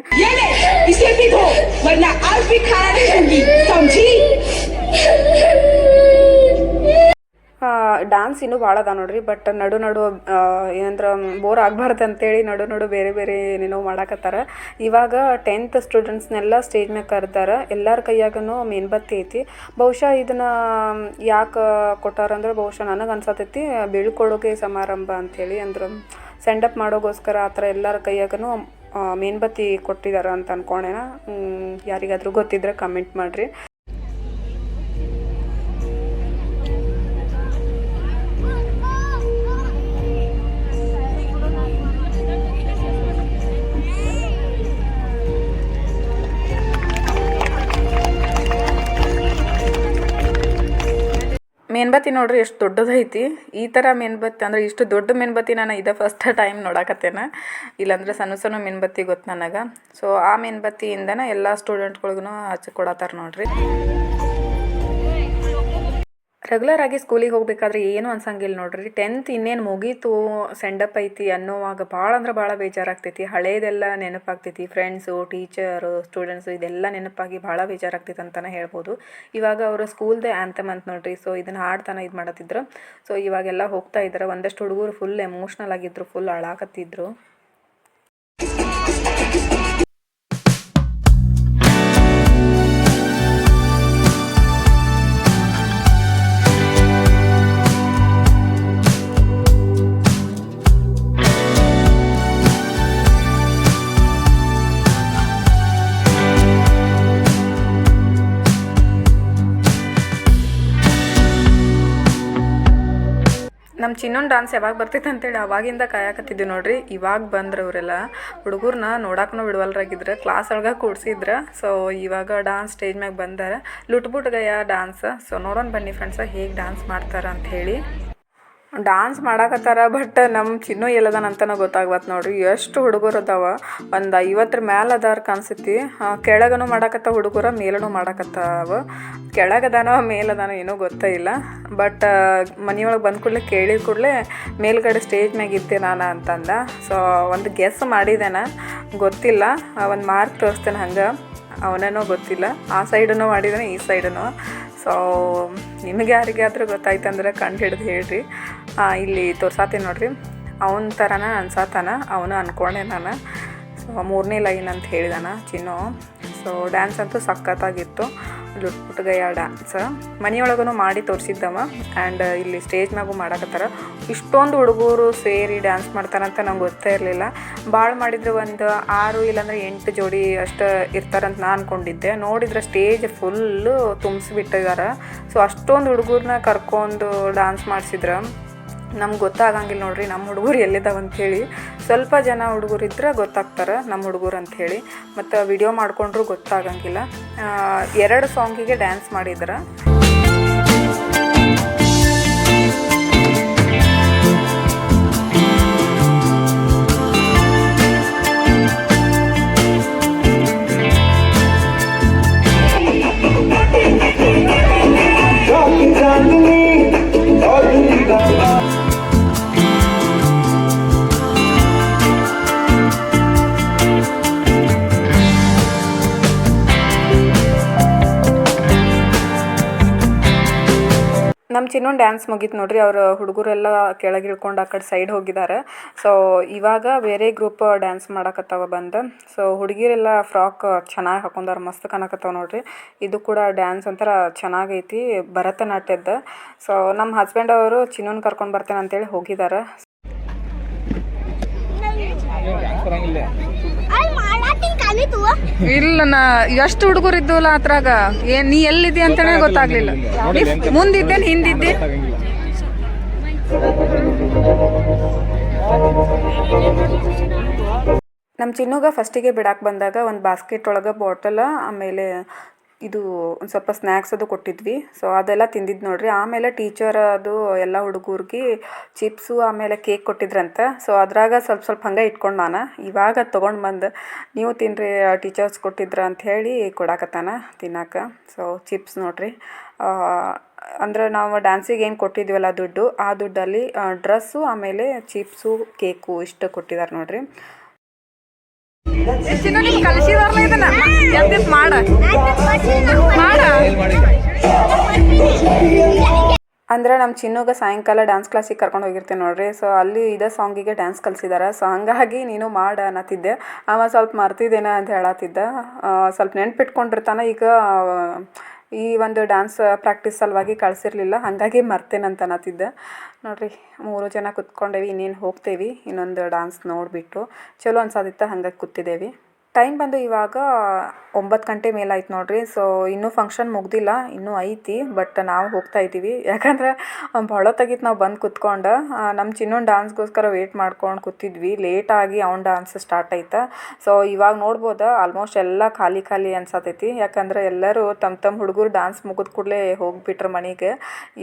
Speaker 1: ಡ್ಯಾನ್ಸ್ ಇನ್ನೂ ಭಾಳ ಅದ ನೋಡ್ರಿ ಬಟ್ ನಡು ನಡು ಏನಂದ್ರೆ ಬೋರ್ ಆಗ್ಬಾರ್ದು ಅಂತೇಳಿ ನಡು ನಡು ಬೇರೆ ಬೇರೆ ಏನೇನೋ ಮಾಡಾಕತ್ತಾರ. ಇವಾಗ ಟೆಂತ್ ಸ್ಟೂಡೆಂಟ್ಸ್ನೆಲ್ಲ ಸ್ಟೇಜ್ ಮ್ಯಾಗ ಕರ್ದಾರ, ಎಲ್ಲರ ಕೈಯಾಗೂ ಮೇನ್ಬತ್ತಿ ಐತಿ. ಬಹುಶಃ ಇದನ್ನ ಯಾಕೆ ಕೊಟ್ಟಾರಂದ್ರೆ ಬಹುಶಃ ನನಗೆ ಅನ್ಸತೈತಿ ಬೀಳ್ಕೊಡುಗೆ ಸಮಾರಂಭ ಅಂತೇಳಿ ಅಂದ್ರೆ. ಸೆಂಡಪ್ ಮಾಡೋಗೋಸ್ಕರ ಆ ಥರ ಎಲ್ಲರ ಕೈಯಾಗೂ ಮೇನ್ಬತ್ತಿ ಕೊಟ್ಟಿದ್ದಾರೆ ಅಂತ ಅನ್ಕೊಂಡೇನ ಯಾರಿಗಾದರೂ ಗೊತ್ತಿದ್ರೆ ಕಮೆಂಟ್ ಮಾಡಿರಿ. ಮೇನ್ಬತ್ತಿ ನೋಡ್ರಿ ಎಷ್ಟು ದೊಡ್ಡದೈತಿ ಈ ಥರ ಮೇಣಬತ್ತಿ ಅಂದ್ರೆ ಇಷ್ಟು ದೊಡ್ಡ ಮೇನ್ಬತ್ತಿ ನಾನು ಇದೆ ಫಸ್ಟ್ ಟೈಮ್ ನೋಡಕತ್ತೇನೆ. ಇಲ್ಲಾಂದ್ರೆ ಸಣ್ಣ ಸಣ್ಣ ಮೇನ್ಬತ್ತಿ ಗೊತ್ತು ನನಗೆ. ಸೊ ಆ ಮೇನ್ಬತ್ತಿಯಿಂದನೇ ಎಲ್ಲ ಸ್ಟೂಡೆಂಟ್ಗಳಿಗೂ ಹಚ್ಚಿ ಕೊಡತ್ತಾರ ನೋಡ್ರಿ. ರೆಗ್ಯುಲರ್ ಆಗಿ ಸ್ಕೂಲಿಗೆ ಹೋಗಬೇಕಾದ್ರೆ ಏನು ಅನ್ಸಂಗಿಲ್ಲ ನೋಡ್ರಿ. ಟೆಂತ್ ಇನ್ನೇನು ಮುಗೀತು ಸೆಂಡಪ್ ಐತಿ ಅನ್ನೋವಾಗ ಭಾಳ ಅಂದ್ರೆ ಭಾಳ ಬೇಜಾರಾಗ್ತೈತಿ. ಹಳೇದೆಲ್ಲ ನೆನಪಾಗ್ತೈತಿ. ಫ್ರೆಂಡ್ಸು ಟೀಚರು ಸ್ಟೂಡೆಂಟ್ಸು ಇದೆಲ್ಲ ನೆನಪಾಗಿ ಭಾಳ ಬೇಜಾರಾಗ್ತೈತೆ ಅಂತಲೇ ಹೇಳ್ಬೋದು. ಇವಾಗ ಅವರು ಸ್ಕೂಲ್ದೇ ಆ್ಯಂಥಮ್ ಅಂತ ನೋಡ್ರಿ. ಸೊ ಇದನ್ನು ಹಾಡ್ತಾನೆ ಇದು ಮಾಡತ್ತಿದ್ರು. ಸೊ ಇವಾಗೆಲ್ಲ ಹೋಗ್ತಾ ಇದ್ದಾರೆ ಒಂದಷ್ಟು ಹುಡುಗರು ಫುಲ್ ಎಮೋಷ್ನಲ್ ಆಗಿದ್ರು ಫುಲ್ ಅಳಾಕತ್ತಿದ್ರು. ನಮ್ಮ ಚಿನ್ನೊಂದು ಡಾನ್ಸ್ ಯಾವಾಗ ಬರ್ತೈತೆ ಅಂತೇಳಿ ಅವಾಗಿಂದ ಕಾಯಕತ್ತಿದ್ವಿ ನೋಡ್ರಿ. ಇವಾಗ ಬಂದ್ರೆ ಅವರೆಲ್ಲ ಹುಡುಗರ್ನ ನೋಡಕ್ಕೂ ಬಿಡುವಲ್ರಾಗಿದ್ರೆ ಕ್ಲಾಸ್ ಒಳಗೆ ಕೂಡ್ಸಿದ್ರೆ. ಸೊ ಇವಾಗ ಡಾನ್ಸ್ ಸ್ಟೇಜ್ ಮ್ಯಾಗ ಬಂದಾರ. ಲುಟ್ಬುಟ್ಗಯ್ಯ ಡಾನ್ಸ್ ಸೊ ನೋಡೋಣ ಬನ್ನಿ ಫ್ರೆಂಡ್ಸ ಹೇಗೆ ಡಾನ್ಸ್ ಮಾಡ್ತಾರೆ ಹೇಳಿ. ಡಾನ್ಸ್ ಮಾಡಾಕತ್ತಾರ ಬಟ್ ನಮ್ಮ ಚಿನ್ನು ಎಲ್ಲದಾನ ಅಂತನ ಗೊತ್ತಾಗ್ಬತ್ ನೋಡ್ರಿ. ಎಷ್ಟು ಹುಡುಗರು ಅದಾವ? ಒಂದು ಐವತ್ತರ ಮ್ಯಾಲ ಅದಾರ ಕಾಣಿಸ್ತೈತಿ ಕೆಳಗನು ಮಾಡಾಕತ್ತ ಹುಡುಗರ ಮೇಲೂ ಮಾಡಾಕತ್ತಾವ. ಕೆಳಗದಾನ, ಮೇಲದಾನ ಏನೂ ಗೊತ್ತೇ ಇಲ್ಲ. ಬಟ್ ಮನೆಯೊಳಗೆ ಬಂದ ಕೂಡಲೇ ಕೇಳಿದ ಕೂಡಲೇ ಮೇಲ್ಗಡೆ ಸ್ಟೇಜ್ ಮ್ಯಾಗ ಇತ್ತೆ ನಾನು ಅಂತಂದ. ಸೊ ಒಂದು ಗೆಸ್ ಮಾಡಿದ್ದೇನೆ ಗೊತ್ತಿಲ್ಲ. ಒಂದು ಮಾರ್ಕ್ ತೋರಿಸ್ತೇನೆ ಹಂಗೆ. ಅವನೇನೋ ಗೊತ್ತಿಲ್ಲ. ಆ ಸೈಡನ್ನು ಮಾಡಿದ್ದಾನೆ ಈ ಸೈಡನ್ನು ಸೊ ನಿಮಗೆ ಯಾರಿಗಾದ್ರೂ ಗೊತ್ತಾಯ್ತಂದ್ರೆ ಕಂಡು ಹಿಡಿದು ಹೇಳ್ರಿ. ಇಲ್ಲಿ ತೋರ್ಸಾತೀನಿ ನೋಡ್ರಿ. ಅವನ ಥರನ ಅನ್ಸಾತಾನ ಅವನು ಅಂದ್ಕೊಂಡೆ ನಾನು. ಸೊ ಮೂರನೇ ಲೈನ್ ಅಂತ ಹೇಳಿದಾನ ಚಿನ್ನು. ಸೊ ಡ್ಯಾನ್ಸ್ ಅಂತೂ ಸಖತ್ತಾಗಿತ್ತು. ಲುಟ್ಪುಟ್ಗಯ್ಯ ಡ್ಯಾನ್ಸ್ ಮನೆಯೊಳಗೂ ಮಾಡಿ ತೋರಿಸಿದ್ದವ. ಆ್ಯಂಡ್ ಇಲ್ಲಿ ಸ್ಟೇಜ್ ಮ್ಯಾಗೂ ಮಾಡಕತ್ತಾರ. ಇಷ್ಟೊಂದು ಹುಡುಗರು ಸೇರಿ ಡ್ಯಾನ್ಸ್ ಮಾಡ್ತಾರಂತ ನಂಗೆ ಗೊತ್ತೇ ಇರಲಿಲ್ಲ. ಭಾಳ ಮಾಡಿದ್ರೆ ಒಂದು ಆರು ಇಲ್ಲಾಂದ್ರೆ ಎಂಟು ಜೋಡಿ ಅಷ್ಟು ಇರ್ತಾರಂತ ನಾನು ಅಂದ್ಕೊಂಡಿದ್ದೆ ನೋಡಿದ್ರೆ ಸ್ಟೇಜ್ ಫುಲ್ಲು ತುಂಬಿಸ್ಬಿಟ್ಟಿದ್ದಾರೆ ಸೊ ಅಷ್ಟೊಂದು ಹುಡುಗರನ್ನ ಕರ್ಕೊಂಡು ಡ್ಯಾನ್ಸ್ ಮಾಡಿಸಿದ್ರೆ. ನಮ್ಗೆ ಗೊತ್ತಾಗಂಗಿಲ್ಲ ನೋಡ್ರಿ ನಮ್ಮ ಹುಡುಗರು ಎಲ್ಲಿದ್ದಾವೆ ಅಂಥೇಳಿ ಸ್ವಲ್ಪ ಜನ ಹುಡುಗರು ಇದ್ರೆ ಗೊತ್ತಾಗ್ತಾರೆ ನಮ್ಮ ಹುಡುಗರು ಅಂಥೇಳಿ ಮತ್ತು ವಿಡಿಯೋ ಮಾಡ್ಕೊಂಡ್ರು ಗೊತ್ತಾಗಂಗಿಲ್ಲ. ಎರಡು ಸಾಂಗಿಗೆ ಡ್ಯಾನ್ಸ್ ಮಾಡಿದ್ರೆ. ಡ್ಯಾನ್ಸ್ ಮುಗೀತು ನೋಡ್ರಿ. ಅವ್ರ ಹುಡುಗರೆಲ್ಲ ಕೆಳಗೆ ಇಳ್ಕೊಂಡು ಆ ಕಡೆ ಸೈಡ್ ಹೋಗಿದ್ದಾರೆ ಸೊ ಇವಾಗ ಬೇರೆ ಗ್ರೂಪ್ ಡ್ಯಾನ್ಸ್ ಮಾಡಕತ್ತಾವ ಬಂದು. ಸೊ ಹುಡುಗಿರೆಲ್ಲ ಫ್ರಾಕ್ ಚೆನ್ನಾಗಿ ಹಾಕೊಂಡಾರ, ಮಸ್ತ್ ಕಾಣಕತ್ತಾವ ನೋಡ್ರಿ. ಇದು ಕೂಡ ಡ್ಯಾನ್ಸ್ ಒಂಥರ ಚೆನ್ನಾಗೈತಿ, ಭರತನಾಟ್ಯದ. ಸೊ ನಮ್ಮ ಹಸ್ಬೆಂಡ್ ಅವರು ಚಿನ್ನೂನ್ ಕರ್ಕೊಂಡು ಬರ್ತೇನೆ ಅಂತೇಳಿ ಹೋಗಿದ್ದಾರೆ ಇಲ್ಲ ನಾ ಎಷ್ಟು ಹುಡುಗರು ಇದ್ದಲ್ಲ ಅದ್ರಾಗ? ಏನ್ ನೀ ಎಲ್ಲಿದ್ದಿ ಅಂತಾನೆ ಗೊತ್ತಾಗ್ಲಿಲ್ಲ. ಮುಂದಿದ್ದೇನೆ ಹಿಂದಿದ್ದೆ? ನಮ್ಮ ಚಿನ್ನುಗ ಫಸ್ಟಿಗೆ ಬಿಡಾಕ್ ಬಂದಾಗ ಒಂದು ಬಾಸ್ಕೆಟ್ ಒಳಗೆ ಬಾಟಲ್ ಆಮೇಲೆ ಇದು ಒಂದು ಸ್ವಲ್ಪ ಸ್ನ್ಯಾಕ್ಸ್ ಅದು ಕೊಟ್ಟಿದ್ವಿ. ಸೊ ಅದೆಲ್ಲ ತಿಂದಿದ್ದು ನೋಡಿರಿ. ಆಮೇಲೆ ಟೀಚರ್ ಅದು ಎಲ್ಲ ಹುಡುಗರಿಗೆ ಚಿಪ್ಸು ಆಮೇಲೆ ಕೇಕ್ ಕೊಟ್ಟಿದ್ರಂತೆ. ಸೊ ಅದ್ರಾಗ ಸ್ವಲ್ಪ ಸ್ವಲ್ಪ ಹಂಗೆ ಇಟ್ಕೊಂಡು ನಾನು. ಇವಾಗ ತೊಗೊಂಡು ಬಂದು ನೀವು ತಿನ್ನಿರಿ ಟೀಚರ್ಸ್ ಕೊಟ್ಟಿದ್ರ ಅಂತ ಹೇಳಿ ಕೊಡಾಕತ್ತಾನ ತಿನ್ನಕ್ಕೆ ಸೊ ಚಿಪ್ಸ್ ನೋಡ್ರಿ. ಅಂದ್ರೆ ನಾವು ಡ್ಯಾನ್ಸಿಗೆ ಏನು ಕೊಟ್ಟಿದ್ವಲ್ಲ ದುಡ್ಡು, ಆ ದುಡ್ಡಲ್ಲಿ ಡ್ರೆಸ್ಸು ಆಮೇಲೆ ಚಿಪ್ಸು ಕೇಕು ಇಷ್ಟು ಕೊಟ್ಟಿದ್ದಾರೆ ನೋಡ್ರಿ. ಅಂದ್ರೆ ನಮ್ಮ ಚಿನ್ನೋಗ ಸಾಯಂಕಾಲ ಡ್ಯಾನ್ಸ್ ಕ್ಲಾಸಿಗೆ ಕರ್ಕೊಂಡು ಹೋಗಿರ್ತೇನೆ ನೋಡ್ರಿ. ಸೊ ಅಲ್ಲಿ ಇದೇ ಸಾಂಗಿಗೆ ಡ್ಯಾನ್ಸ್ ಕಲಿಸಿದಾರೆ. ಸೊ ಹಂಗಾಗಿ ನೀನು ಮಾಡ ಅನ್ನತ್ತಿದ್ದೆ ಅವ ಸ್ವಲ್ಪ ಮರ್ತಿದ್ದೇನೆ ಅಂತ ಹೇಳತ್ತಿದ್ದ ಸ್ವಲ್ಪ ನೆನ್ಪಿಟ್ಕೊಂಡಿರ್ತಾನೆ. ಈಗ ಈ ಒಂದು ಡ್ಯಾನ್ಸ್ ಪ್ರಾಕ್ಟೀಸ್ ಸಲುವಾಗಿ ಕಳಿಸಿರ್ಲಿಲ್ಲ. ಹಾಗಾಗಿ ಮರ್ತೇನಂತ ಅನ್ನತ್ತಿದ್ದೆ. ನೋಡ್ರಿ, ಮೂರು ಜನ ಕುತ್ಕೊಂಡೇವಿ, ಇನ್ನೇನು ಹೋಗ್ತೇವೆ, ಇನ್ನೊಂದು ಡ್ಯಾನ್ಸ್ ನೋಡಿಬಿಟ್ಟು. ಚಲೋ ಅನ್ಸಾದಿತ್ತು ಹಂಗಾಗಿ ಕೂತಿದ್ದೇವೆ ಟೈಮ್ ಬಂದು ಇವಾಗ ಒಂಬತ್ತು ಗಂಟೆ ಮೇಲಾಯ್ತು ನೋಡಿರಿ. ಸೊ ಇನ್ನೂ ಫಂಕ್ಷನ್ ಮುಗ್ದಿಲ್ಲ, ಇನ್ನೂ ಐತಿ ಬಟ್ ನಾವು ಹೋಗ್ತಾ ಇದ್ದೀವಿ. ಯಾಕಂದ್ರೆ ಭಾಳೊತ್ತಾಗಿತ್ತು ನಾವು ಬಂದು ಕುತ್ಕೊಂಡು. ನಮ್ಮ ಚಿನ್ನೊಂದು ಡಾನ್ಸ್ಗೋಸ್ಕರ ವೇಟ್ ಮಾಡ್ಕೊಂಡು ಕೂತಿದ್ವಿ. ಲೇಟಾಗಿ ಅವ್ನ ಡಾನ್ಸ್ ಸ್ಟಾರ್ಟ್ ಆಯ್ತಾ. ಸೊ ಇವಾಗ ನೋಡ್ಬೋದು ಆಲ್ಮೋಸ್ಟ್ ಎಲ್ಲ ಖಾಲಿ ಖಾಲಿ ಅನ್ಸತೈತಿ. ಯಾಕಂದ್ರೆ, ಎಲ್ಲರೂ ತಮ್ಮ ತಮ್ಮ ಹುಡುಗರು ಡಾನ್ಸ್ ಮುಗಿದ ಕೂಡಲೇ ಹೋಗ್ಬಿಟ್ರು ಮನೆಗೆ.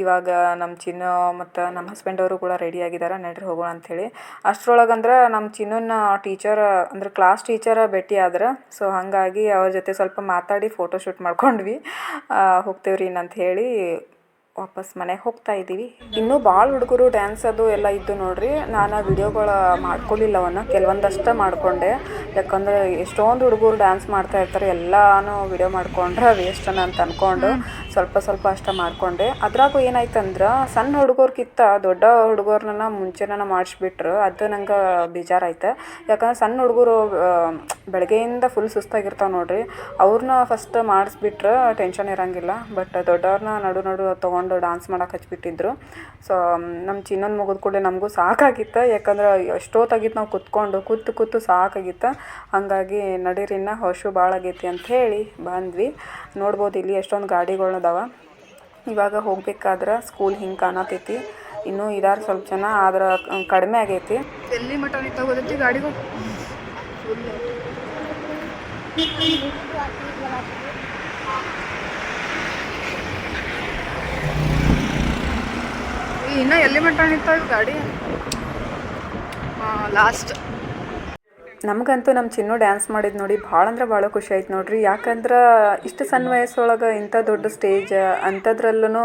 Speaker 1: ಇವಾಗ ನಮ್ಮ ಚಿನ್ನ ಮತ್ತು ನಮ್ಮ ಹಸ್ಬೆಂಡ್ ಅವರು ಕೂಡ ರೆಡಿ ಆಗಿದ್ದಾರೆ ನಡ್ರಿ ಹೋಗೋಣ ಅಂಥೇಳಿ ಅಷ್ಟರೊಳಗಂದ್ರೆ ನಮ್ಮ ಚಿನ್ನನ ಟೀಚರ್ ಅಂದ್ರೆ ಕ್ಲಾಸ್ ಟೀಚರ್ ಭೇಟಿ ಆದ್ರೆ ಸೊ ಹಾಗಾಗಿ ಅವ್ರ ಜೊತೆ ಸ್ವಲ್ಪ ಮಾತಾಡಿ ಫೋಟೋ ಶೂಟ್ ಮಾಡ್ಕೊಂಡ್ವಿ. ಹೋಗ್ತೇವ್ರಿ ಅಂತ ಹೇಳಿ ವಾಪಸ್ ಮನೆಗೆ ಹೋಗ್ತಾ ಇದ್ದೀವಿ. ಇನ್ನೂ ಭಾಳ ಹುಡುಗರು ಡ್ಯಾನ್ಸ್ ಅದು ಎಲ್ಲ ಇದ್ದು ನೋಡ್ರಿ ನಾನು ವಿಡಿಯೋಗಳು ಮಾಡ್ಕೊಳ್ಳಿಲ್ಲವನ್ನ ಕೆಲವೊಂದಷ್ಟೇ ಮಾಡಿಕೊಂಡೆ. ಯಾಕಂದ್ರೆ ಎಷ್ಟೊಂದು ಹುಡುಗರು ಡ್ಯಾನ್ಸ್ ಮಾಡ್ತಾ ಇರ್ತಾರೆ ಎಲ್ಲಾನು ವಿಡಿಯೋ ಮಾಡ್ಕೊಂಡ್ರೆ ವೇಸ್ಟನ ಅಂತ ಅಂದ್ಕೊಂಡು ಸ್ವಲ್ಪ ಸ್ವಲ್ಪ ಅಷ್ಟೇ ಮಾಡಿಕೊಂಡೆ. ಅದ್ರಾಗೂ ಏನಾಯ್ತಂದ್ರೆ ಸಣ್ಣ ಹುಡುಗರ್ಕಿತ್ತ ದೊಡ್ಡ ಹುಡುಗರನ್ನ ಮುಂಚೆನ ಮಾಡಿಸ್ಬಿಟ್ರು ಅದು ನಂಗೆ ಬೇಜಾರಾಯ್ತು. ಯಾಕಂದ್ರೆ ಸಣ್ಣ ಹುಡುಗರು ಬೆಳಗ್ಗೆಯಿಂದ ಫುಲ್ ಸುಸ್ತಾಗಿರ್ತಾವೆ ನೋಡ್ರಿ. ಅವ್ರನ್ನ ಫಸ್ಟ್ ಮಾಡಿಸ್ಬಿಟ್ರೆ ಟೆನ್ಷನ್ ಇರಂಗಿಲ್ಲ ಬಟ್ ದೊಡ್ಡವ್ರನ್ನ ನಡು ನಡು ತೊಗೊಂಡು ಡಾನ್ಸ್ ಮಾಡಕ್ಕೆ ಹಚ್ಬಿಟ್ಟಿದ್ರು. ಸೊ ನಮ್ಮ ಚಿನ್ನೊಂದು ಮುಗಿದ ಕೂಡಲೇ ನಮಗೂ ಸಾಕಾಗಿತ್ತು. ಯಾಕಂದ್ರೆ ಎಷ್ಟೊತ್ತಾಗಿತ್ತು ನಾವು ಕುತ್ಕೊಂಡು, ಕೂತು ಕೂತು ಸಾಕಾಗಿತ್ತು. ಹಾಗಾಗಿ ನಡೀರಿನ್ನ ಹೊಶು ಭಾಳ ಆಗೈತಿ ಅಂತ ಹೇಳಿ ಬಂದ್ವಿ. ನೋಡ್ಬೋದು ಇಲ್ಲಿ ಎಷ್ಟೊಂದು ಗಾಡಿಗಳದಾವ ಇವಾಗ ಹೋಗ್ಬೇಕಾದ್ರೆ ಸ್ಕೂಲ್ ಹಿಂಗೆ ಕಾಣತೈತಿ. ಇನ್ನೂ ಇದಾರೆ ಸ್ವಲ್ಪ ಜನ, ಆದ್ರೆ ಕಡಿಮೆ ಆಗೈತಿ.
Speaker 7: ಎಲ್ಲಿ ಗಾಡಿಗಳು? ಇನ್ನ ಎಲ್ಲಿ ಮಟ್ಟ ನಿಂತ ಗಾಡಿ? ಲಾಸ್ಟ್
Speaker 1: ನಮಗಂತೂ ನಮ್ಮ ಚಿನ್ನು ಡ್ಯಾನ್ಸ್ ಮಾಡಿದ್ದು ನೋಡಿ ಭಾಳ ಅಂದ್ರೆ ಭಾಳ ಖುಷಿ ಆಯ್ತು ನೋಡ್ರಿ. ಯಾಕಂದ್ರೆ ಇಷ್ಟು ಸಣ್ಣ ವಯಸ್ಸೊಳಗೆ ಇಂಥ ದೊಡ್ಡ ಸ್ಟೇಜ್ ಅಂಥದ್ರಲ್ಲೂ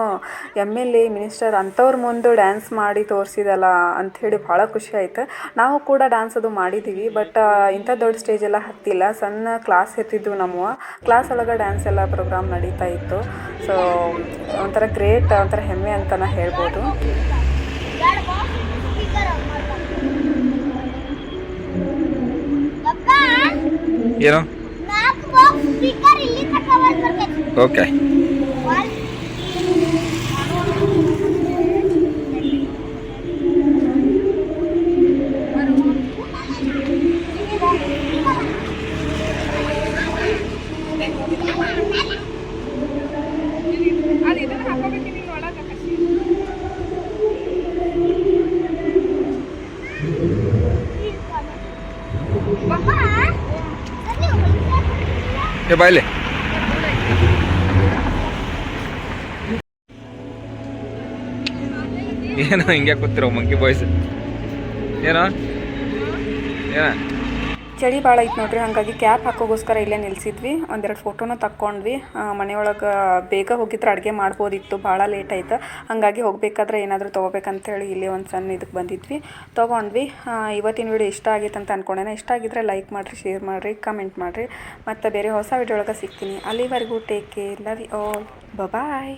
Speaker 1: ಎಂ ಎಲ್ ಎ ಮಿನಿಸ್ಟರ್ ಅಂಥವ್ರ ಮುಂದೆ ಡ್ಯಾನ್ಸ್ ಮಾಡಿ ತೋರಿಸಿದಲ್ಲ ಅಂಥೇಳಿ ಭಾಳ ಖುಷಿ ಆಯ್ತು. ನಾವು ಕೂಡ ಡ್ಯಾನ್ಸ್ ಅದು ಮಾಡಿದ್ದೀವಿ ಬಟ್ ಇಂಥ ದೊಡ್ಡ ಸ್ಟೇಜ್ ಎಲ್ಲ ಹತ್ತಿಲ್ಲ. ಸಣ್ಣ ಕ್ಲಾಸ್ ಎತ್ತಿದ್ದು ನಮ್ಮ ಕ್ಲಾಸ್ ಒಳಗೆ ಡ್ಯಾನ್ಸ್ ಎಲ್ಲ ಪ್ರೋಗ್ರಾಮ್ ನಡೀತಾ ಇತ್ತು. ಸೊ ಒಂಥರ ಗ್ರೇಟ್ ಒಂಥರ ಹೆಮ್ಮೆ ಅಂತಲೇ ಹೇಳ್ಬೋದು.
Speaker 8: ಏನು? ಓಕೆ ಏ ಬಾಯ್ಲೆ ಏನೋ ಹಿಂಗೆ ಕೂತಿರೋ ಮಂಕಿ ಬಾಯ್ಸ್ ಏನೋ? ಏನ?
Speaker 1: ಚಳಿ ಭಾಳ ಐತೆ ನೋಡ್ರಿ, ಹಾಗಾಗಿ ಕ್ಯಾಪ್ ಹಾಕೋಗೋಸ್ಕರ ಇಲ್ಲೇ ನಿಲ್ಸಿದ್ವಿ. ಒಂದೆರಡು ಫೋಟೋನ ತಕ್ಕೊಂಡ್ವಿ. ಮನೆಯೊಳಗೆ ಬೇಗ ಹೋಗಿದ್ರೆ ಅಡುಗೆ ಮಾಡ್ಬೋದಿತ್ತು, ಭಾಳ ಲೇಟ್ ಆಯ್ತು. ಹಾಗಾಗಿ ಹೋಗಬೇಕಾದ್ರೆ ಏನಾದರೂ ತೊಗೋಬೇಕಂತೇಳಿ ಇಲ್ಲಿ ಒಂದು ಸಣ್ಣ ಇದಕ್ಕೆ ಬಂದಿದ್ವಿ. ತೊಗೊಂಡ್ವಿ. ಇವತ್ತಿನ ವಿಡಿಯೋ ಇಷ್ಟ ಆಗಿತ್ತು ಅಂತ ಅಂದ್ಕೊಂಡೇನೆ ಇಷ್ಟ ಆಗಿದ್ರೆ ಲೈಕ್ ಮಾಡಿರಿ ಶೇರ್ ಮಾಡಿರಿ ಕಮೆಂಟ್ ಮಾಡಿರಿ. ಮತ್ತು ಬೇರೆ ಹೊಸ ವಿಡಿಯೋ ಒಳಗೆ ಸಿಗ್ತೀನಿ. ಅಲ್ಲಿವರೆಗೂ take care love you all bye